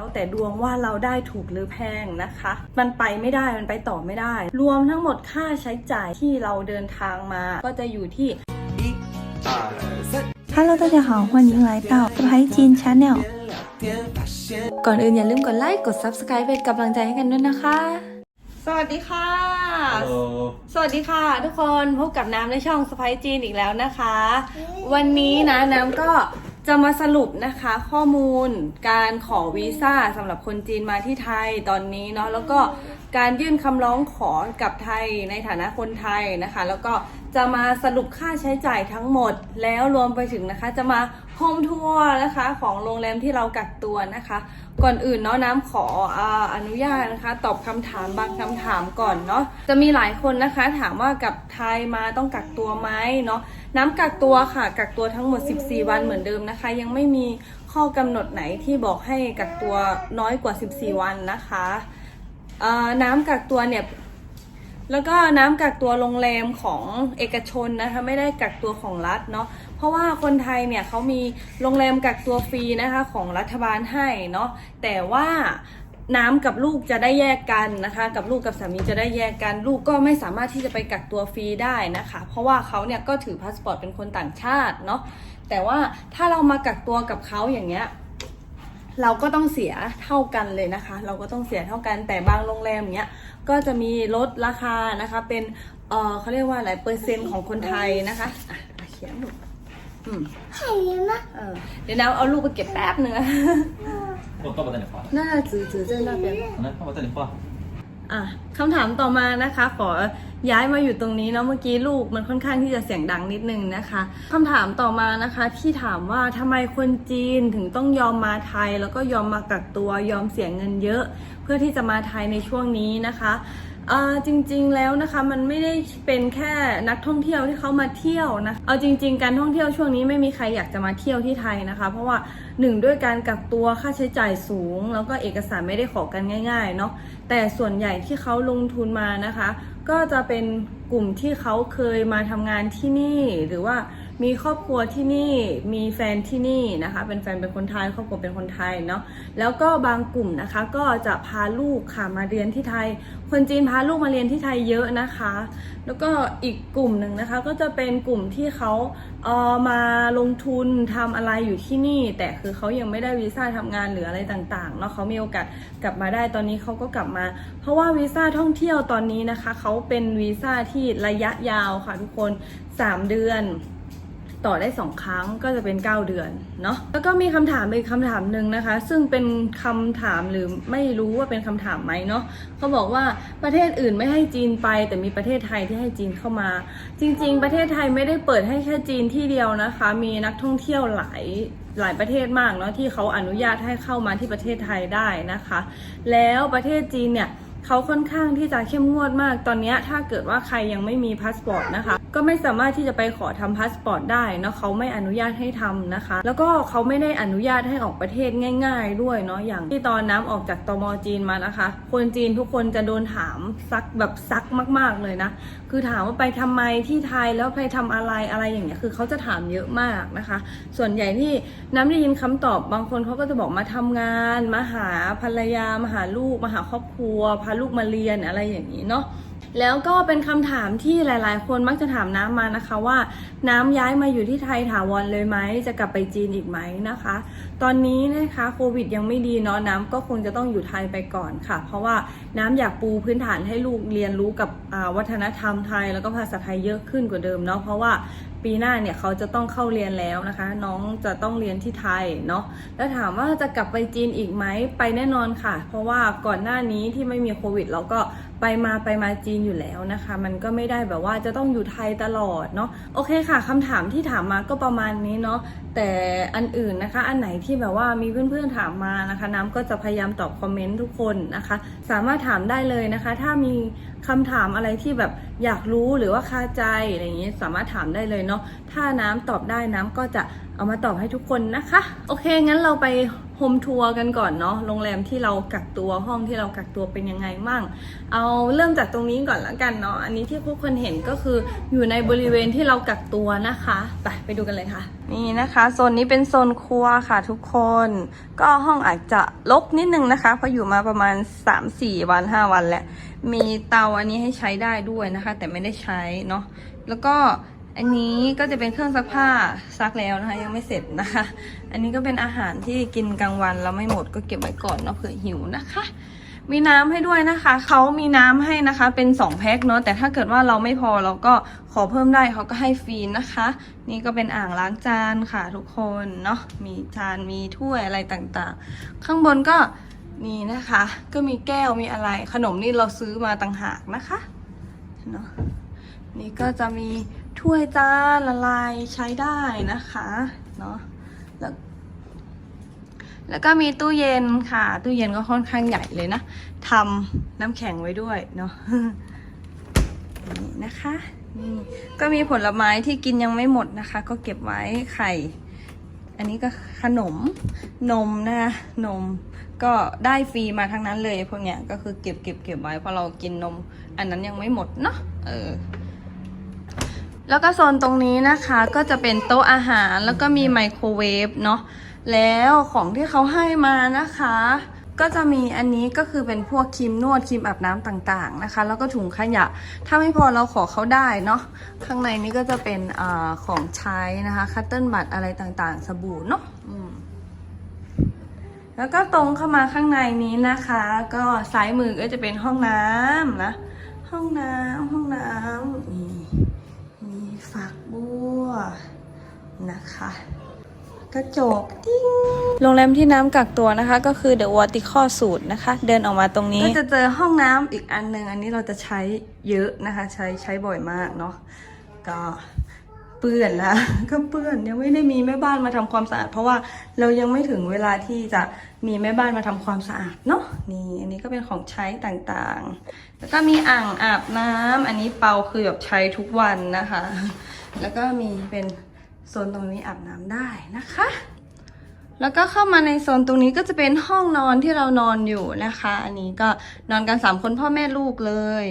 แล้วแต่ดวงว่าเราได้ถูกหรือแพงนะคะ มันไปไม่ได้มันไปต่อไม่ได้ รวมทั้งหมดค่าใช้จ่ายที่เราเดินทางมา ก็จะอยู่ที่ Hello，大家好，欢迎来到白金 Channel。ก่อนอื่นอย่าลืมกดไลค์ กด Subscribe เป็นกำลังใจให้กันด้วยนะคะ สวัสดีค่ะ Hello สวัสดีค่ะทุกคนพบกับน้ำในช่องสไปจีนอีกแล้วนะคะ วันนี้นะน้ำก็ จะมาสรุปนะคะข้อมูลการขอวีซ่าสำหรับคนจีนมาที่ไทยตอนนี้เนาะแล้วก็การยื่นคำร้องขอกับไทยในฐานะคนไทยนะคะ แล้วก็ จะมาสรุปค่าใช้จ่ายทั้งหมด แล้วรวมไปถึงนะคะ จะมาโฮมทัวร์นะคะของโรงแรมที่เรากักตัวนะคะ ก่อนอื่นเนาะน้ำขอออนุญาตนะคะ ตอบคำถามบางคำถามก่อนเนาะจะมีหลายคนนะคะ ถามว่ากับไทยมาต้องกักตัวไหมเนาะน้ำกักตัวค่ะ กักตัวทั้งหมด 14 วันเหมือนเดิมนะคะ ยังไม่มีข้อกำหนดไหนที่บอกให้กักตัวน้อยกว่า 14 วันนะคะน้ำกักตัวเนี่ย แล้วก็น้ำกักตัวโรงแรมของเอกชนนะคะไม่ได้กักตัวของรัฐเนาะเพราะว่าคนไทยเนี่ยเขามีโรงแรมกักตัวฟรีนะคะของรัฐบาลให้เนาะแต่ว่าน้ำกับลูกจะได้แยกกันนะคะ กับลูกกับสามีจะได้แยกกัน ลูกก็ไม่สามารถที่จะไปกักตัวฟรีได้นะคะ เพราะว่าเขาเนี่ยก็ถือพาสปอร์ตเป็นคนต่างชาติเนาะแต่ว่าถ้าเรามากักตัวกับเขาอย่างเงี้ย เราก็ต้องเสียเท่ากันเลยนะคะ เราก็ต้องเสียเท่ากัน แต่บางโรงแรมเนี้ย ก็จะมีลดราคานะคะ เป็น เออเขาเรียกว่าอะไร เปอร์เซ็นต์ของคนไทยนะคะ อ่ะอ่ะเขียนหนูอืม 海绵吗？ เออ เดี๋ยวนะเอาลูกไปเก็บแป๊บนึงนะ 我爸爸带你画的， น่าจะจือจือเจ้าหน้าเป็น 来，爸爸带你画。 อะคำถามต่อมานะคะ ขอย้ายมาอยู่ตรงนี้เนาะเมื่อกี้ลูกมันค่อนข้างที่จะเสียงดังนิดนึงนะคะคำถามต่อมานะคะที่ถามว่าทำไมคนจีนถึงต้องยอมมาไทย แล้วก็ยอมมากักตัวยอมเสียเงินเยอะ เพื่อที่จะมาไทยในช่วงนี้นะคะ เออจริงๆแล้วนะคะมันไม่ได้เป็นแค่นักท่องเที่ยวที่เขามาเที่ยวนะเอาจริง ๆ การท่องเที่ยวช่วงนี้ไม่มีใครอยากจะมาเที่ยวที่ไทยนะคะ เพราะว่าหนึ่งด้วยการกักตัวค่าใช้จ่ายสูง แล้วก็เอกสารไม่ได้ขอกันง่าย ๆ เนาะแต่ส่วนใหญ่ที่เขาลงทุนมานะคะ ก็จะเป็นกลุ่มที่เขาเคยมาทำงานที่นี่หรือว่า มีครอบครัวที่นี่มีแฟนที่นี่นะคะ เป็นแฟนเป็นคนไทยครอบครัวเป็นคนไทยเนาะแล้วก็บางกลุ่มนะคะก็จะพาลูกค่ะมาเรียนที่ไทย คนจีนพาลูกมาเรียนที่ไทยเยอะนะคะ แล้วก็อีกกลุ่มหนึ่งนะคะ ก็จะเป็นกลุ่มที่เขาเออมาลงทุนทำอะไรอยู่ที่นี่ แต่คือเขายังไม่ได้วีซ่าทำงานหรืออะไรต่างๆเนาะเขามีโอกาสกลับมาได้ตอนนี้เขาก็กลับมา เพราะว่าวีซ่าท่องเที่ยวตอนนี้นะคะเขาเป็นวีซ่าที่ระยะยาวค่ะทุกคน 3 เดือน ต่อได้ 2 ครั้งก็จะเป็น 9 เดือนเนาะแล้วก็มีคำถามอีกคำถามหนึ่งนะคะ ซึ่งเป็นคำถามหรือไม่รู้ว่าเป็นคำถามไหมเนาะเขาบอกว่าประเทศอื่นไม่ให้จีนไป แต่มีประเทศไทยที่ให้จีนเข้ามา จริง ๆ ประเทศไทยไม่ได้เปิดให้แค่จีนที่เดียวนะคะ มีนักท่องเที่ยวหลายหลายประเทศมากเนาะที่เขาอนุญาตให้เข้ามาที่ประเทศไทยได้นะคะ แล้วประเทศจีนเนี่ย เขาค่อนข้างที่จะเข้มงวดมาก ตอนนี้ถ้าเกิดว่าใครยังไม่มีพาสปอร์ตนะคะ ก็ไม่สามารถที่จะไปขอทำพาสปอร์ตได้เนาะเขาไม่อนุญาตให้ทำนะคะ แล้วก็เขาไม่ได้อนุญาตให้ออกประเทศง่าย ๆ ด้วยเนาะอย่างที่ตอนน้ำออกจากตมจีนมานะคะ คนจีนทุกคนจะโดนถามซักแบบซักมาก ๆเลยนะ คือถามว่าไปทำไมที่ไทยแล้วไปทำอะไรอะไรอย่างเงี้ยคือเขาจะถามเยอะมากนะคะ ส่วนใหญ่ที่น้ำได้ยินคำตอบบางคนเขาก็จะบอกมาทำงาน มาหาภรรยามาหาลูกมาหาครอบครัวพาลูกมาเรียนอะไรอย่างนี้เนาะ แล้วก็เป็นคำถามที่หลาย ๆ คนมักจะถามน้ำมานะคะว่า น้ำย้ายมาอยู่ที่ไทยถาวรเลยไหมจะกลับไปจีนอีกไหมนะคะ ตอนนี้นะคะโควิดยังไม่ดีเนาะน้ำก็คงจะต้องอยู่ไทยไปก่อนค่ะ เพราะว่าน้ำอยากปูพื้นฐานให้ลูกเรียนรู้กับวัฒนธรรมไทย แล้วก็ภาษาไทยเยอะขึ้นกว่าเดิมเนาะเพราะว่าปีหน้าเนี่ยเขาจะต้องเข้าเรียนแล้วนะคะ น้องจะต้องเรียนที่ไทยเนาะแล้วถามว่าจะกลับไปจีนอีกไหมไปแน่นอนค่ะ เพราะว่าก่อนหน้านี้ที่ไม่มีโควิดเราก็ ไปมาไปมาจีนอยู่แล้วนะคะ มันก็ไม่ได้แบบว่าจะต้องอยู่ไทยตลอดเนาะโอเคค่ะคำถามที่ถามมาก็ประมาณนี้เนาะแต่อันอื่นนะคะ อันไหนที่แบบว่ามีเพื่อนๆถามมานะคะ น้ำก็จะพยายามตอบคอมเมนต์ทุกคนนะคะ สามารถถามได้เลยนะคะ ถ้ามีคำถามอะไรที่แบบอยากรู้หรือว่าคาใจอะไรอย่างนี้สามารถถามได้เลยเนาะถ้าน้ำตอบได้น้ำก็จะเอามาตอบให้ทุกคนนะคะ โอเคงั้นเราไป โฮมทัวร์กันก่อนเนาะ โรงแรมที่เรากักตัวห้องที่เรากักตัวเป็นยังไงมั่ง เอาเริ่มจากตรงนี้ก่อนละกันเนาะ อันนี้ที่ทุกคนเห็นก็คืออยู่ในบริเวณที่เรากักตัวนะคะ ไปไปดูกันเลยค่ะ นี่นะคะโซนนี้เป็นโซนครัวค่ะทุกคน ก็ห้องอาจจะลกนิดนึงนะคะ เพราะอยู่มาประมาณ 3-4 วัน 5 วันแหละมีเตาอันนี้ให้ใช้ได้ด้วยนะคะ แต่ไม่ได้ใช้เนาะ แล้วก็ อันนี้ก็จะเป็นเครื่องซักผ้าซักแล้วนะคะ ยังไม่เสร็จนะคะ อันนี้ก็เป็นอาหารที่กินกลางวันแล้วไม่หมดก็เก็บไว้ก่อนเนาะเผื่อหิวนะคะ มีน้ำให้ด้วยนะคะ เขามีน้ำให้นะคะ เป็น2แพ็คเนาะแต่ถ้าเกิดว่าเราไม่พอเราก็ขอเพิ่มได้เขาก็ให้ฟรีนะคะ นี่ก็เป็นอ่างล้างจานค่ะทุกคนเนาะมีจานมีถ้วยอะไรต่างๆ ข้างบนก็นี่นะคะ ก็มีแก้วมีอะไรขนมนี่เราซื้อมาต่างหากนะคะเนาะนี่ก็จะมี ถ้วยจานละลายใช้ได้นะคะเนาะแล้วแล้วก็มีตู้เย็นค่ะ ตู้เย็นก็ค่อนข้างใหญ่เลยนะทำน้ำแข็งไว้ด้วยเนาะนี่นะคะนี่ก็มีผลไม้ที่กินยังไม่หมดนะคะ ก็เก็บไว้ไข่ อันนี้ก็ขนมนมนะคะนมก็ได้ฟรีมาทั้งนั้นเลยพวกเนี้ยก็คือเก็บเก็บเก็บไว้เพราะเรากินนม อันนั้นยังไม่หมดเนาะเออ แล้วก็โซนตรงนี้นะคะก็จะเป็นโต๊ะอาหารแล้วก็มีไมโครเวฟเนาะแล้วของที่เขาให้มานะคะ ก็จะมีอันนี้ก็คือเป็นพวกครีมนวดครีมอาบน้ำต่างๆนะคะ แล้วก็ถุงขยะ ถ้าไม่พอเราขอเขาได้เนาะข้างในนี้ก็จะเป็นอของใช้นะคะคัตเติ้ลบัตอะไรต่างๆ สบู่เนาะแล้วก็ตรงเข้ามาข้างในนี้นะคะ ก็ซ้ายมือก็จะเป็นห้องน้ำนะห้องน้ำห้องน้ำนี่ วนะคะ กระจกติ้งโรงแรมที่น้ำกักตัวนะคะ ก็คือ The Vertical สูตรนะคะ เดินออกมาตรงนี้ ก็จะเจอห้องน้ำอีกอันหนึ่งอันนี้เราจะใช้เยอะนะคะ ใช้ใช้บ่อยมากเนาะก็เปื้อนนะก็เปื้อนยังไม่ได้มีแม่บ้านมาทำความสะอาด เพราะว่าเรายังไม่ถึงเวลาที่จะมีแม่บ้านมาทำความสะอาดเนาะนี่อันนี้ก็เป็นของใช้ต่างๆ แล้วก็มีอ่างอาบน้ำอันนี้เปาคือแบบใช้ทุกวันนะคะ แล้วก็มีเป็นโซนตรงนี้อาบน้ำได้นะคะ แล้วก็เข้ามาในโซนตรงนี้ก็จะเป็นห้องนอนที่เรานอนอยู่นะคะ อันนี้ก็นอนกันสามคนพ่อแม่ลูกเลย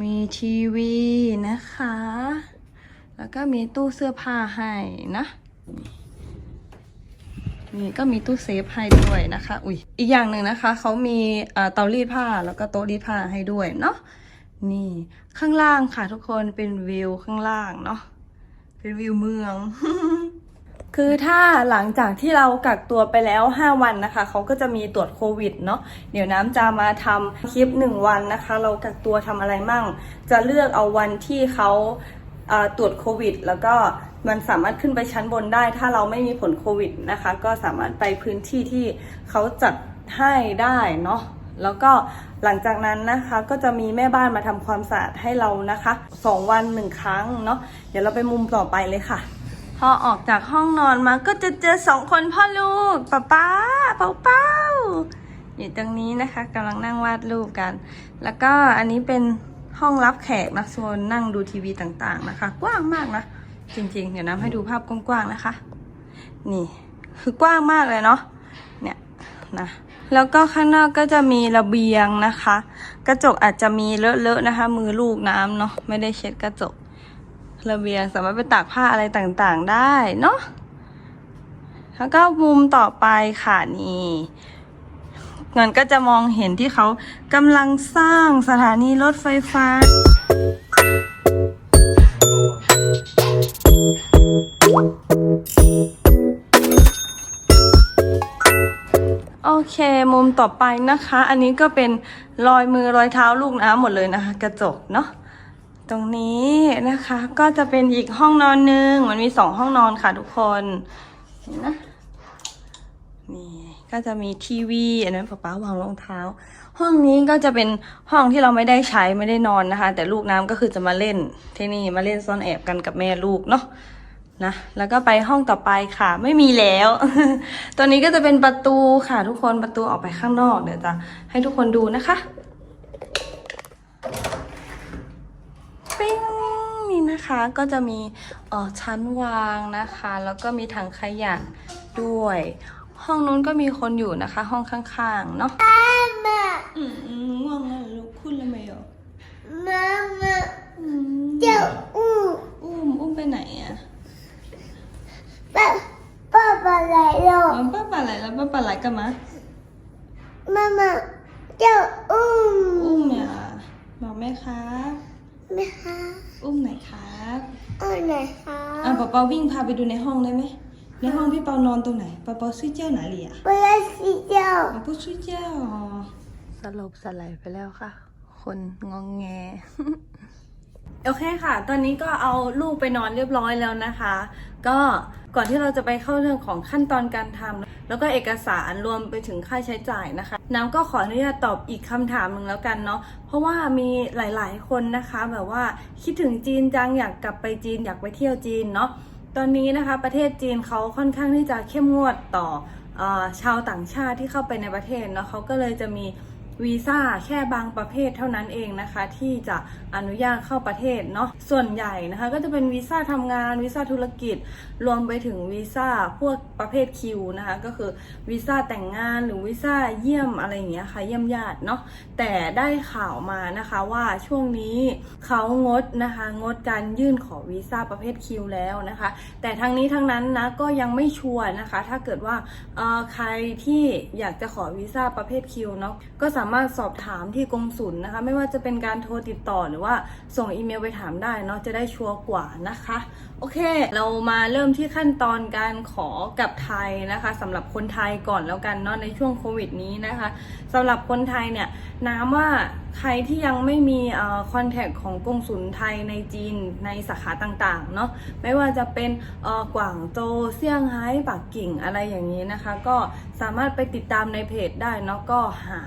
มีทีวีนะคะ แล้วก็มีตู้เสื้อผ้าให้นะนี่ก็มีตู้เซฟให้ด้วยนะคะ อุ้ยอีกอย่างหนึ่งนะคะ เขามีเอ่อเตารีดผ้าแล้วก็โต๊ะรีดผ้าให้ด้วยเนาะ นี่ข้างล่างค่ะทุกคนเป็นวิวข้างล่างเนาะ เป็นวิวเมือง คือถ้าหลังจากที่เรากักตัวไปแล้ว 5 วันนะคะ เขาก็จะมีตรวจโควิดเนาะเดี๋ยวน้ำจะมาทำคลิป 1 วันนะคะ เรากักตัวทำอะไรมั่ง จะเลือกเอาวันที่เขาตรวจโควิด แล้วก็มันสามารถขึ้นไปชั้นบนได้ ถ้าเราไม่มีผลโควิดนะคะ ก็สามารถไปพื้นที่ที่เขาจัดให้ได้เนาะ แล้วก็หลังจากนั้นนะคะก็จะมีแม่บ้านมาทำความสะอาดให้เรานะคะสองวันหนึ่งครั้งเนาะเดี๋ยวเราไปมุมต่อไปเลยค่ะ พอออกจากห้องนอนมาก็จะเจอสองคนพ่อลูกป้าป้าเป้าเป้าอยู่ตรงนี้นะคะกำลังนั่งวาดรูปกัน แล้วก็อันนี้เป็นห้องรับแขกนะโซนนั่งดูทีวีต่างๆนะคะ กว้างมากนะ จริงๆ เดี๋ยวน้ำให้ดูภาพกว้างๆนะคะ นี่คือกว้างมากเลยเนาะเนี่ยนะ แล้วก็ข้างนอกก็จะมีระเบียงนะคะ กระจกอาจจะมีเลอะๆนะคะ มือลูกน้ำเนาะไม่ได้เช็ดกระจก ระเบียงสามารถไปตากผ้าอะไรต่างๆได้เนาะแล้วก็มุมต่อไปค่ะนี่เงินก็จะมองเห็นที่เขากำลังสร้างสถานีรถไฟฟ้า โอเคมุมต่อไปนะคะ อันนี้ก็เป็นรอยมือรอยเท้าลูกน้ำหมดเลยนะคะ กระจกเนาะตรงนี้นะคะก็จะเป็นอีกห้องนอนหนึ่งมันมีสองห้องนอนค่ะทุกคนเห็นนะนี่ก็จะมีทีวีอันนั้นป๊าป๊าวางรองเท้า ห้องนี้ก็จะเป็นห้องที่เราไม่ได้ใช้ไม่ได้นอนนะคะ แต่ลูกน้ำก็คือจะมาเล่นที่นี่มาเล่นซ่อนแอบกันกับแม่ลูกเนาะ นะแล้วก็ไปห้องต่อไปค่ะ ไม่มีแล้ว ตัวนี้ก็จะเป็นประตูค่ะ ทุกคนประตูออกไปข้างนอกเดี๋ยวจะให้ทุกคนดูนะคะปิ้งนี่นะนะคะก็จะมีเอ่อชั้นวางนะคะ แล้วก็มีถังขยะด้วย ห้องนู้นก็มีคนอยู่นะคะ ห้องข้างๆเนาะ ไปดูในห้องได้ไหมในห้องพี่เปานอนตรงไหนเปาเปา睡觉哪里啊我要睡觉。 我不睡觉สลบสลายไปแล้วค่ะ คนงองแง โอเคค่ะ ตอนนี้ก็เอาลูกไปนอนเรียบร้อยแล้วนะคะ ก็ก่อนที่เราจะไปเข้าเรื่องของขั้นตอนการทำแล้วก็เอกสารรวมไปถึงค่าใช้จ่ายนะคะ น้ำก็ขออนุญาตตอบอีกคำถามหนึ่งแล้วกันเนาะ เพราะว่ามีหลาย ๆ คนนะคะ แบบว่าคิดถึงจีนจังอยากกลับไปจีนอยากไปเที่ยวจีนเนาะ ตอนนี้นะคะประเทศจีนเขาค่อนข้างที่จะเข้มงวดต่ออชาวต่างชาติที่เข้าไปในประเทศเนาะเขาก็เลยจะมีวีซ่าแค่บางประเภทเท่านั้นเองนะคะ ที่จะ อนุญาตเข้าประเทศเนาะส่วนใหญ่นะคะก็จะเป็นวีซ่าทำงานวีซ่าธุรกิจ รวมไปถึงวีซ่าพวกประเภทคิวนะคะก็คือวีซ่าแต่งงานหรือวีซ่าเยี่ยมอะไรอย่างเงี้ยค่ะเยี่ยมญาติเนาะแต่ได้ข่าวมานะคะว่าช่วงนี้เขางดนะคะงดการยื่นขอวีซ่าประเภทคิวแล้วนะคะ แต่ทั้งนี้ทั้งนั้นนะก็ยังไม่ชัวร์นะคะ ถ้าเกิดว่าเออใครที่อยากจะขอวีซ่าประเภทคิวเนาะก็สามารถสอบถามที่กงสุลนะคะ ไม่ว่าจะเป็นการโทรติดต่อหรือว่าส่งอีเมลไปถามได้เนาะจะได้ชัวร์กว่านะคะ โอเค เรามาเริ่มที่ขั้นตอนการขอกับไทยนะคะสำหรับคนไทยก่อนแล้วกันเนาะในช่วงโควิดนี้นะคะสำหรับคนไทยเนี่ยน้ำว่า ใครที่ยังไม่มีคอนแทคของกงสุลไทยในจีนในสาขาต่างๆเนาะไม่ว่าจะเป็นกวางโจเซี่ยงไฮ้ปักกิ่งอะไรอย่างนี้นะคะ ก็สามารถไปติดตามในเพจได้เนาะก็หา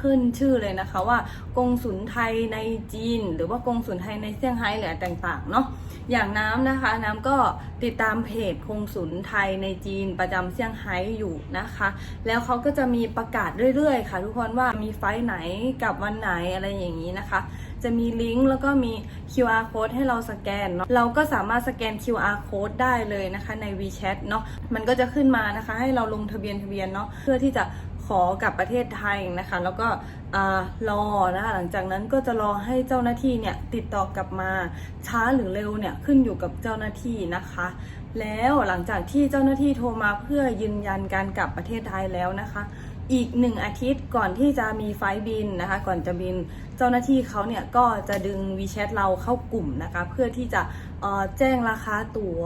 ขึ้นชื่อเลยนะคะว่ากงสุลไทยในจีน หรือว่ากงสุลไทยในเซี่ยงไฮ้หรืออะไรต่างๆเนาะอย่างน้ำนะคะน้ำก็ติดตามเพจคงศูนย์ไทยในจีนประจำเซี่ยงไฮ้อยู่นะคะ แล้วเขาก็จะมีประกาศเรื่อยๆ ค่ะ ทุกคนว่ามีไฟล์ไหนกับวันไหนอะไรอย่างนี้นะคะ จะมีลิงก์แล้วก็มี QR code ให้เราสแกนเนาะเราก็สามารถสแกน QR code ได้เลยนะคะใน WeChat เนาะมันก็จะขึ้นมานะคะ ให้เราลงทะเบียนทะเบียนเนาะเพื่อที่จะขอกับประเทศไทยนะคะ แล้วก็ รอนะคะหลังจากนั้นก็จะรอให้เจ้าหน้าที่เนี่ยติดต่อกลับมาช้าหรือเร็วเนี่ยขึ้นอยู่กับเจ้าหน้าที่นะคะ แล้วหลังจากที่เจ้าหน้าที่โทรมาเพื่อยืนยันการกลับประเทศไทยแล้วนะคะ อีกหนึ่งอาทิตย์ก่อนที่จะมีไฟบินนะคะ ก่อนจะบินเจ้าหน้าที่เขาเนี่ยก็จะดึง WeChat เราเข้ากลุ่มนะคะ เพื่อที่จะแจ้งราคาตั๋ว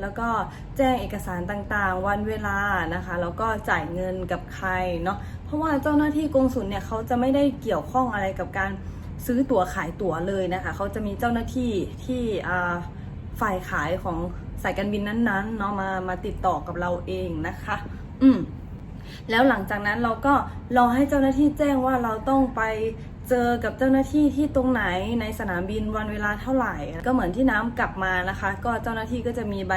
แล้วก็แจ้งเอกสารต่างๆ วันเวลานะคะ แล้วก็จ่ายเงินกับใครเนาะเพราะว่าเจ้าหน้าที่กงสุลเนี่ยเขาจะไม่ได้เกี่ยวข้องอะไรกับการซื้อตั๋วขายตั๋วเลยนะคะเขาจะมีเจ้าหน้าที่ที่ฝ่ายขายของสายการบินนั้นๆเนาะมามาติดต่อกับเราเองนะคะ อืม แล้วหลังจากนั้นเราก็รอให้เจ้าหน้าที่แจ้งว่าเราต้องไปเจอกับเจ้าหน้าที่ที่ตรงไหนในสนามบินวันเวลาเท่าไหร่ ก็เหมือนที่น้ำกลับมานะคะ ก็เจ้าหน้าที่ก็จะมีใบ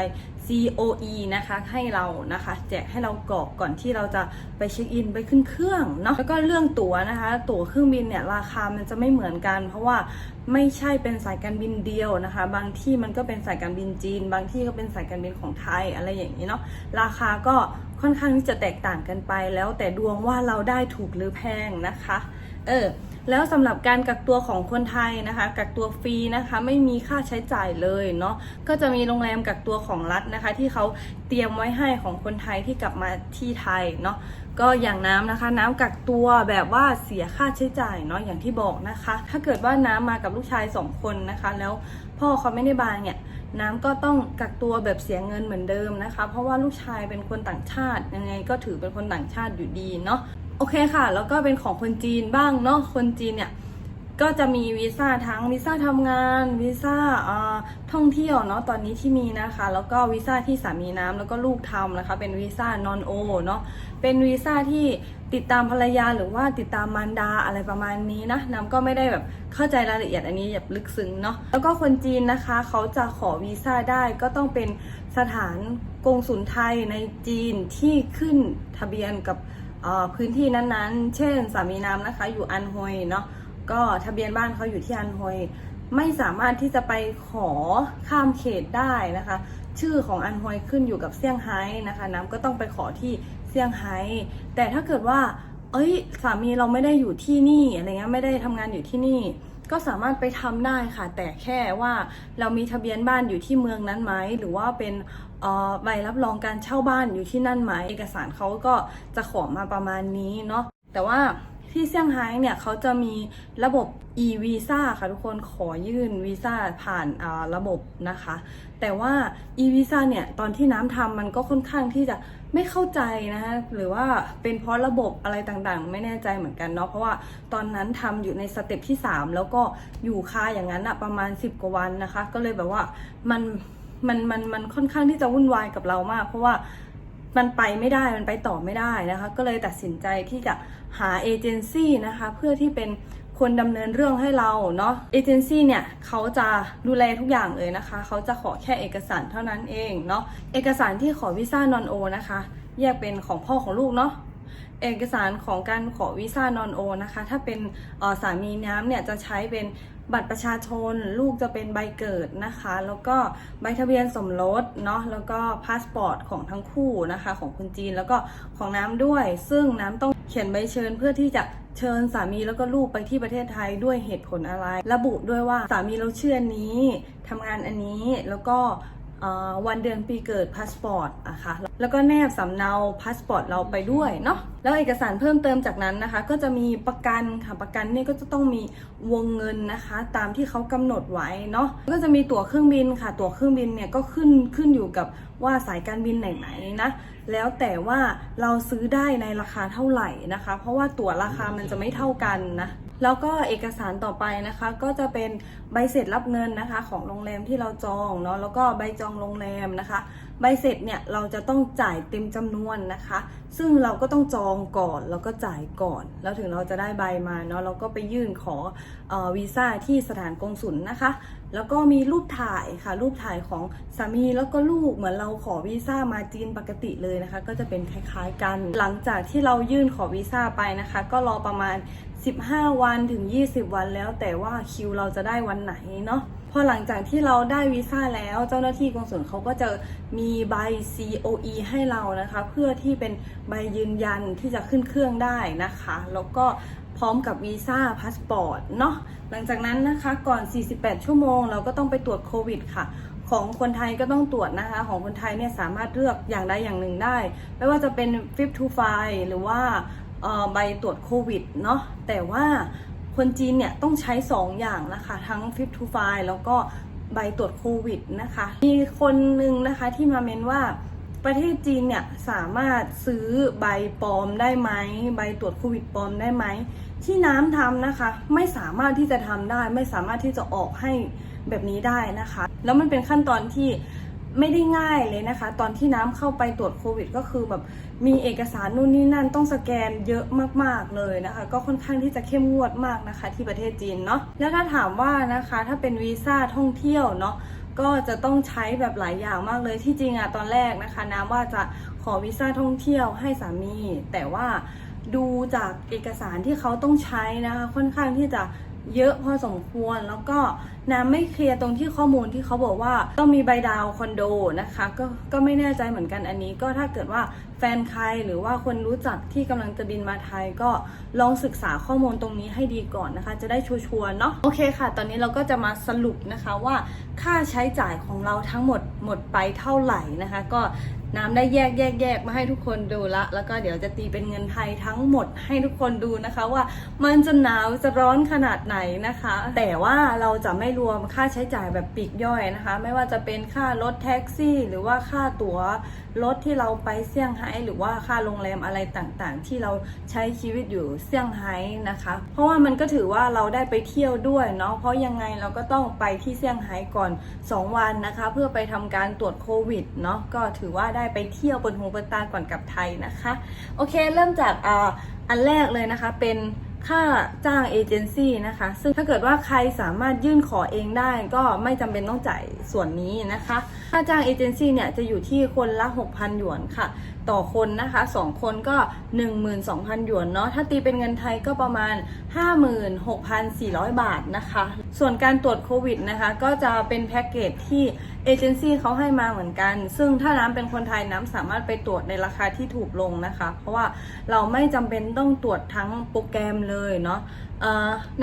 COE นะคะให้เรานะคะ แจกให้เรากรอกก่อนที่เราจะไปเช็คอินไปขึ้นเครื่องเนาะแล้วก็เรื่องตั๋วนะคะ ตั๋วเครื่องบินเนี่ยราคามันจะไม่เหมือนกัน เพราะว่าไม่ใช่เป็นสายการบินเดียวนะคะ บางที่มันก็เป็นสายการบินจีน บางที่ก็เป็นสายการบินของไทยอะไรอย่างนี้เนาะราคาก็ ค่อนข้างที่จะแตกต่างกันไป แล้วแต่ดวงว่าเราได้ถูกหรือแพงนะคะ เออแล้วสำหรับการกักตัวของคนไทยนะคะ กักตัวฟรีนะคะไม่มีค่าใช้จ่ายเลยเนาะก็จะมีโรงแรมกักตัวของรัฐนะคะ ที่เขาเตรียมไว้ให้ของคนไทยที่กลับมาที่ไทยเนาะก็อย่างน้ำนะคะ น้ำกักตัวแบบว่าเสียค่าใช้จ่ายเนาะอย่างที่บอกนะคะ ถ้าเกิดว่าน้ำมากับลูกชายสองคนนะคะ แล้วพ่อเขาไม่ได้บานเนี่ย น้ำก็ต้องกักตัวแบบเสียเงินเหมือนเดิมนะคะ เพราะว่าลูกชายเป็นคนต่างชาติยังไงก็ถือเป็นคนต่างชาติอยู่ดีเนาะโอเคค่ะ แล้วก็เป็นของคนจีนบ้างเนาะคนจีนเนี่ย ก็จะมีวีซ่าทั้งวีซ่าทำงานวีซ่าท่องเที่ยวเนาะตอนนี้ที่มีนะคะ แล้วก็วีซ่าที่สามีน้ำแล้วก็ลูกทำนะคะ เป็นวีซ่านอนโอเนาะเป็นวีซ่าที่ติดตามภรรยาหรือว่าติดตามมารดาอะไรประมาณนี้นะน้ำก็ไม่ได้แบบเข้าใจรายละเอียดอันนี้แบบลึกซึ้งเนาะแล้วก็คนจีนนะคะ เขาจะขอวีซ่าได้ก็ต้องเป็นสถานกงสุลไทยในจีนที่ขึ้นทะเบียนกับพื้นที่นั้นๆ เช่น สามีน้ำนะคะ อยู่อันฮวยเนาะ ก็ทะเบียนบ้านเขาอยู่ที่อันฮวยไม่สามารถที่จะไปขอข้ามเขตได้นะคะ ชื่อของอันฮวยขึ้นอยู่กับเซี่ยงไฮ้นะคะน้ำก็ต้องไปขอที่เซี่ยงไฮ้แต่ถ้าเกิดว่า เอ้ยสามีเราไม่ได้อยู่ที่นี่อะไรเงี้ยไม่ได้ทำงานอยู่ที่นี่ ก็สามารถไปทำได้ค่ะ แต่แค่ว่าเรามีทะเบียนบ้านอยู่ที่เมืองนั้นไหมหรือว่าเป็นใบรับรองการเช่าบ้านอยู่ที่นั่นไหมเอกสารเขาก็จะขอมาประมาณนี้เนาะแต่ว่า ที่เซี่ยงไฮ้เนี่ยเขาจะมีระบบ e-visa ค่ะทุกคนขอยื่นวีซ่าผ่านาระบบนะคะ แต่ว่า e-visa เนี่ยตอนที่น้ำทำมันก็ค่อนข้างที่จะไม่เข้าใจนะคะหรือว่าเป็นเพราะระบบอะไรต่างๆ ไม่แน่ใจเหมือนกันเนาะเพราะว่าตอนนั้นทำอยู่ในสเต็ปที่ 3 แล้วก็อยู่คาอย่างนั้นอะประมาณ 10 กว่าวันนะคะ ก็เลยแบบว่ามันมันมันมันค่อนข้างที่จะวุ่นวายกับเรามาก เพราะว่ามันไปไม่ได้มันไปต่อไม่ได้นะคะ ก็เลยตัดสินใจที่จะ หาเอเจนซี่นะคะเพื่อที่เป็นคนดำเนินเรื่องให้เราเนาะเอเจนซี่เนี่ยเขาจะดูแลทุกอย่างเลยนะคะ เขาจะขอแค่เอกสารเท่านั้นเองเนาะเอกสารที่ขอวีซ่านอนโอนะคะแยกเป็นของพ่อของลูกเนาะเอกสารของการขอวีซ่านอนโอนะคะ ถ้าเป็นสามีน้ำเนี่ยจะใช้เป็น บัตรประชาชน ลูกจะเป็นใบเกิดนะคะ แล้วก็ใบทะเบียนสมรสเนาะแล้วก็พาสปอร์ตของทั้งคู่นะคะของคุณจีนแล้วก็ของน้ำด้วย ซึ่งน้ำต้องเขียนใบเชิญเพื่อที่จะเชิญสามีแล้วก็ลูกไปที่ประเทศไทยด้วยเหตุผลอะไร ระบุด้วยว่าสามีเราเชื่อนนี้ทำงานอันนี้แล้วก็ วันเดือนปีเกิดพาสปอร์ตอะคะแล้วก็แนบสำเนาพาสปอร์ตเราไปด้วยเนาะแล้วเอกสารเพิ่มเติมจากนั้นนะคะ ก็จะมีประกันค่ะประกันนี่ก็จะต้องมีวงเงินนะคะ ตามที่เขากำหนดไว้เนาะก็จะมีตั๋วเครื่องบินค่ะ ตั๋วเครื่องบินเนี่ยก็ขึ้นขึ้นอยู่กับว่าสายการบินไหนๆนะแล้วแต่ว่าเราซื้อได้ในราคาเท่าไหร่นะคะ เพราะว่าตั๋วราคามันจะไม่เท่ากันนะ แล้วก็เอกสารต่อไปนะคะ ก็จะเป็นใบเสร็จรับเงินนะคะ ของโรงแรมที่เราจองเนาะแล้วก็ใบจองโรงแรมนะคะ ใบเสร็จเนี่ยเราจะต้องจ่ายเต็มจำนวนนะคะ ซึ่งเราก็ต้องจองก่อนแล้วก็จ่ายก่อน แล้วถึงเราจะได้ใบมาเนาะเราก็ไปยื่นขอออวีซ่าที่สถานกงสุลนะคะ แล้วก็มีรูปถ่ายค่ะ รูปถ่ายของสามีแล้วก็ลูกเหมือนเราขอวีซ่ามาจีนปกติเลยนะคะ ก็จะเป็นคล้ายๆกัน หลังจากที่เรายื่นขอวีซ่าไปนะคะ ก็รอประมาณ 15 วันถึง 20 วันแล้วแต่ว่าคิวเราจะได้วันไหนเนาะพอหลังจากที่เราได้วีซ่าแล้วเจ้าหน้าที่กองสุลเขาก็จะมีใบ COE ให้เรานะคะ เพื่อที่เป็นใบยืนยันที่จะขึ้นเครื่องได้นะคะ แล้วก็พร้อมกับวีซ่าพาสปอร์ตเนาะหลังจากนั้นนะคะก่อน 48 ชั่วโมง เราก็ต้องไปตรวจโควิดค่ะของคนไทยก็ต้องตรวจนะคะ ของคนไทยเนี่ยสามารถเลือกอย่างใดอย่างหนึ่งได้ ไม่ว่าจะเป็น FIP to f i หรือว่า ใบตรวจโควิดเนาะแต่ว่าคนจีนเนี่ยต้องใช้ 2 อย่างนะคะ ทั้ง FIP to f i แล้วก็ใบตรวจโควิดนะคะ มีคนหนึ่งนะคะที่มาเมนว่าประเทศจีนเนี่ยสามารถซื้อใบปลอมได้ไหมใบตรวจโควิดปลอมได้ไหมที่น้ำทำนะคะ ไม่สามารถที่จะทำได้ ไม่สามารถที่จะออกให้แบบนี้ได้นะคะ แล้วมันเป็นขั้นตอนที่ ไม่ได้ง่ายเลยนะคะ ตอนที่น้ำเข้าไปตรวจโควิด ก็คือแบบมีเอกสารนู่นนี่นั่นต้องสแกนเยอะมากๆเลยนะคะ ก็ค่อนข้างที่จะเข้มงวดมากนะคะ ที่ประเทศจีนเนาะแล้วถ้าถามว่านะคะถ้าเป็นวีซ่าท่องเที่ยวเนาะก็จะต้องใช้แบบหลายอย่างมากเลยที่จริงอะตอนแรกนะคะน้ำว่าจะขอวีซ่าท่องเที่ยวให้สามี แต่ว่าดูจากเอกสารที่เขาต้องใช้นะคะค่อนข้างที่จะ เยอะพอสมควรแล้วก็น้ำไม่เคลียร์ตรงที่ข้อมูลที่เขาบอกว่าต้องมีใบดาวคอนโดนะคะก็ก็ไม่แน่ใจเหมือนกันอันนี้ ก็ถ้าเกิดว่าแฟนใครหรือว่าคนรู้จักที่กำลังจะบินมาไทยก็ลองศึกษาข้อมูลตรงนี้ให้ดีก่อนนะคะ จะได้ชัวร์เนาะโอเคค่ะ ตอนนี้เราก็จะมาสรุปนะคะว่าค่าใช้จ่ายของเราทั้งหมดหมดไปเท่าไหร่นะคะ ก็ น้ำได้แยกแยกแยกมาให้ทุกคนดูละ แล้วก็เดี๋ยวจะตีเป็นเงินไทยทั้งหมดให้ทุกคนดูนะคะว่ามันจะหนาวจะร้อนขนาดไหนนะคะ แต่ว่าเราจะไม่รวมค่าใช้จ่ายแบบปีกย่อยนะคะ ไม่ว่าจะเป็นค่ารถแท็กซี่ หรือว่าค่าตั๋วรถที่เราไปเซี่ยงไฮ้หรือว่าค่าโรงแรมอะไรต่างๆ ที่เราใช้ชีวิตอยู่เซี่ยงไฮ้นะคะ เพราะว่ามันก็ถือว่าเราได้ไปเที่ยวด้วยเนาะเพราะยังไงเราก็ต้องไปที่เซี่ยงไฮ้ก่อน 2 วันนะคะ เพื่อไปทำการตรวจโควิดเนาะก็ถือว่าได้ไปเที่ยวบนหูบนตาก่อนกลับไทยนะคะ โอเคเริ่มจากออันแรกเลยนะคะเป็นค่าจ้างเอเจนซี่นะคะ ซึ่งถ้าเกิดว่าใครสามารถยื่นขอเองได้ก็ไม่จำเป็นต้องจ่ายส่วนนี้นะคะ ค่าจ้างเอเจนซี่เนี่ยจะอยู่ที่คนละ 6,000 หยวนค่ะ ต่อคนนะคะ 2 คนก็ 12,000 หยวนเนาะถ้าตีเป็นเงินไทยก็ประมาณ 56,400 บาทนะคะ ส่วนการตรวจโควิดนะคะ ก็จะเป็นแพ็กเกจที่เอเจนซี่เขาให้มาเหมือนกัน ซึ่งถ้าน้ำเป็นคนไทยน้ำสามารถไปตรวจในราคาที่ถูกลงนะคะ เพราะว่าเราไม่จำเป็นต้องตรวจทั้งโปรแกรมเลยเนาะ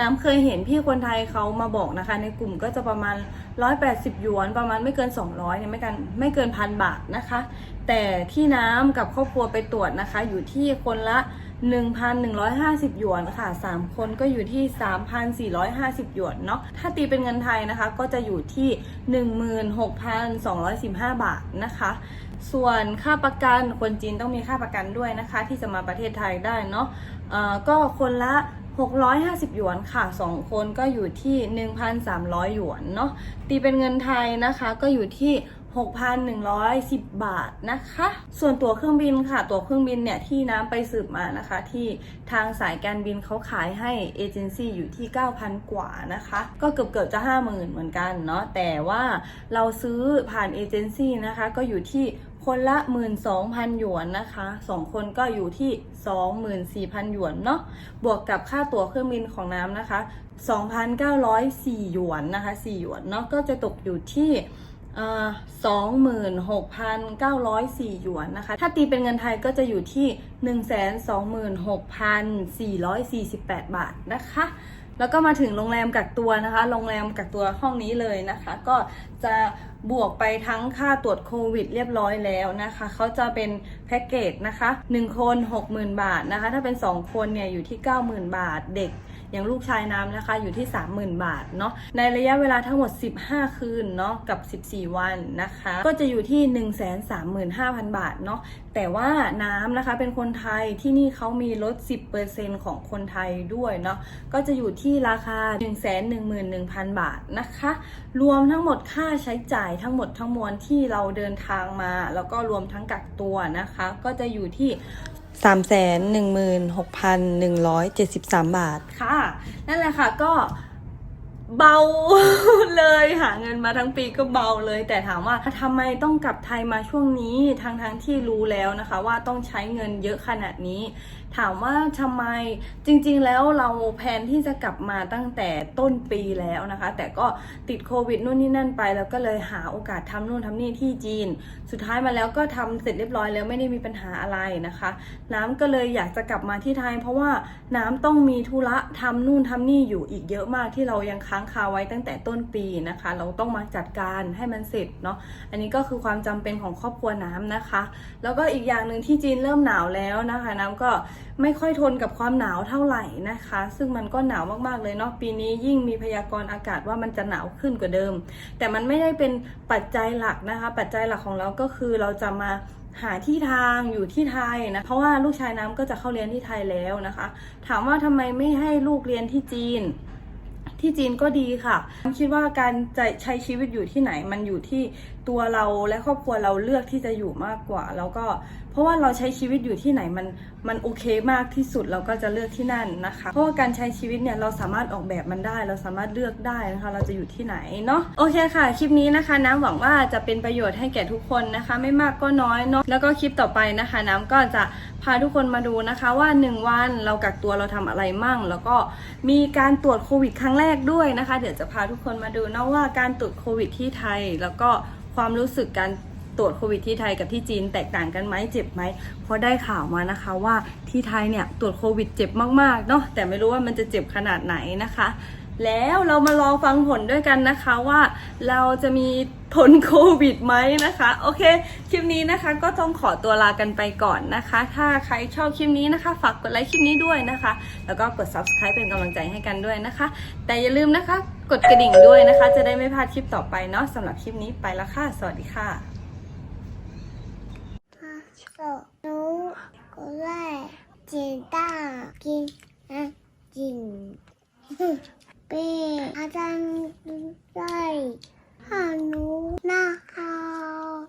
น้ำเคยเห็นพี่คนไทยเขามาบอกนะคะ ในกลุ่มก็จะประมาณ 180 หยวนประมาณไม่เกิน 200เนี่ยไม่กันไม่เกินพันบาทนะคะ แต่ที่น้ำกับครอบครัวไปตรวจนะคะ อยู่ที่คนละ 1,150 หยวนค่ะ 3 คนก็อยู่ที่ 3,450 หยวนเนาะถ้าตีเป็นเงินไทยนะคะ ก็จะอยู่ที่ 16,215 บาทนะคะ ส่วนค่าประกันคนจีนต้องมีค่าประกันด้วยนะคะ ที่จะมาประเทศไทยได้เนาะเออก็คนละ 650 หยวนค่ะ 2 คนก็อยู่ที่ 1,300 หยวนเนาะตีเป็นเงินไทยนะคะก็อยู่ที่ 6,110 บาทนะคะ ส่วนตั๋วเครื่องบินค่ะ ตั๋วเครื่องบินเนี่ยที่น้ำไปสืบมานะคะ ที่ทางสายการบินเขาขายให้เอเจนซี่อยู่ที่ 9,000 กว่านะคะ ก็เกือบเกือบจะ 50,000 เหมือนกันเนาะแต่ว่าเราซื้อผ่านเอเจนซี่นะคะก็อยู่ที่ คนละ 12,000 หยวนนะคะ2คนก็อยู่ที่ 24,000 หยวนเนาะบวกกับค่าตั๋วเครื่องบินของน้ำนะคะ 2,904 หยวนนะคะ4หยวนเนาะก็จะตกอยู่ที่สองหมื่นหกพันเก้าร้อยสี่หยวนนะคะ ถ้าตีเป็นเงินไทยก็จะอยู่ที่หนึ่งแสนสองหมื่นหกพันสี่ร้อยสี่สิบแปดบาทนะคะ แล้วก็มาถึงโรงแรมกักตัวนะคะ โรงแรมกักตัวห้องนี้เลยนะคะ ก็จะ บวกไปทั้งค่าตรวจโควิดเรียบร้อยแล้วนะคะ เขาจะเป็นแพ็กเกจนะคะ 1 คน 60,000 บาทนะคะ ถ้าเป็น 2 คนเนี่ยอยู่ที่ 90,000 บาท เด็ก อย่างลูกชายน้ำนะคะอยู่ที่ 30,000 บาทเนาะในระยะเวลาทั้งหมด 15 คืนเนาะกับ 14 วันนะคะ ก็จะอยู่ที่ 135,000 บาทเนาะแต่ว่าน้ำนะคะเป็นคนไทยที่นี่เขามีลด 10%ของคนไทยด้วยเนาะก็จะอยู่ที่ราคา 111,000 บาทนะคะ รวมทั้งหมดค่าใช้จ่ายทั้งหมดทั้งมวลที่เราเดินทางมา แล้วก็รวมทั้งกักตัวนะคะ ก็จะอยู่ที่ 316,173 บาท ค่ะ นั่นแหละค่ะก็ เบาเลยหาเงินมาทั้งปีก็เบาเลย แต่ถามว่าทำไมต้องกลับไทยมาช่วงนี้ทั้งทั้งที่รู้แล้วนะคะ ว่าต้องใช้เงินเยอะขนาดนี้ ถามว่าทำไมจริงๆแล้วเราแพลนที่จะกลับมาตั้งแต่ต้นปีแล้วนะคะ แต่ก็ติดโควิดนู่นนี่นั่นไป แล้วก็เลยหาโอกาสทำนู่นทำนี่ที่จีน สุดท้ายมาแล้วก็ทำเสร็จเรียบร้อยแล้วไม่ได้มีปัญหาอะไรนะคะ น้ำก็เลยอยากจะกลับมาที่ไทย เพราะว่าน้ำต้องมีธุระทำนู่นทำนี่อยู่อีกเยอะมากที่เรายังค้างคาไว้ตั้งแต่ต้นปีนะคะ เราต้องมาจัดการให้มันเสร็จเนาะอันนี้ก็คือความจำเป็นของครอบครัวน้ำนะคะ แล้วก็อีกอย่างหนึ่งที่จีนเริ่มหนาวแล้วนะคะ น้ำก็ไม่ค่อยทนกับความหนาวเท่าไหร่นะคะ ซึ่งมันก็หนาวมากๆเลยเนาะปีนี้ยิ่งมีพยากรณ์อากาศว่ามันจะหนาวขึ้นกว่าเดิม แต่มันไม่ได้เป็นปัจจัยหลักนะคะ ปัจจัยหลักของเราก็คือเราจะมาหาที่ทางอยู่ที่ไทยนะเพราะว่าลูกชายน้ำก็จะเข้าเรียนที่ไทยแล้วนะคะ ถามว่าทำไมไม่ให้ลูกเรียนที่จีน ที่จีนก็ดีค่ะคิดว่าการจะใช้ชีวิตอยู่ที่ไหนมันอยู่ที่ตัวเราและครอบครัวเราเลือกที่จะอยู่มากกว่า แล้วก็ ราะว่าเราใช้ชีวิตอยู่ที่ไหนมันมันโอเคมากที่สุดเราก็จะเลือกที่นั่นนะคะ เพราะว่าการใช้ชีวิตเนี่ยเราสามารถออกแบบมันได้ เราสามารถเลือกได้นะคะ เราจะอยู่ที่ไหนเนาะโอเคค่ะ คลิปนี้นะคะ น้ำหวังว่าจะเป็นประโยชน์ให้แก่ทุกคนนะคะ ไม่มากก็น้อยเนาะแล้วก็คลิปต่อไปนะคะ น้ำก็จะพาทุกคนมาดูนะคะว่า 1 วันเรากักตัวเราทำอะไรมั่ง แล้วก็มีการตรวจโควิดครั้งแรกด้วยนะคะ เดี๋ยวจะพาทุกคนมาดูนะว่าการตรวจโควิดที่ไทย แล้วก็ความรู้สึกการ ตรวจโควิดที่ไทยกับที่จีนแตกต่างกันไหมเจ็บไหมเพราะได้ข่าวมานะคะว่าที่ไทยเนี่ยตรวจโควิดเจ็บมากๆเนาะแต่ไม่รู้ว่ามันจะเจ็บขนาดไหนนะคะ แล้วเรามารอฟังผลด้วยกันนะคะว่าเราจะมีผลโควิดไหมนะคะ โอเค คลิปนี้นะคะก็ต้องขอตัวลากันไปก่อนนะคะ ถ้าใครชอบคลิปนี้นะคะ ฝากกดไลค์คลิปนี้ด้วยนะคะ แล้วก็กด subscribe เป็นกำลังใจให้กันด้วยนะคะ แต่อย่าลืมนะคะ กดกระดิ่งด้วยนะคะ จะได้ไม่พลาดคลิปต่อไปเนาะสำหรับคลิปนี้ไปแล้วค่ะ สวัสดีค่ะ 手喽酷睿鸡蛋嗯给嗯给嗯给阿蛋嗯对那好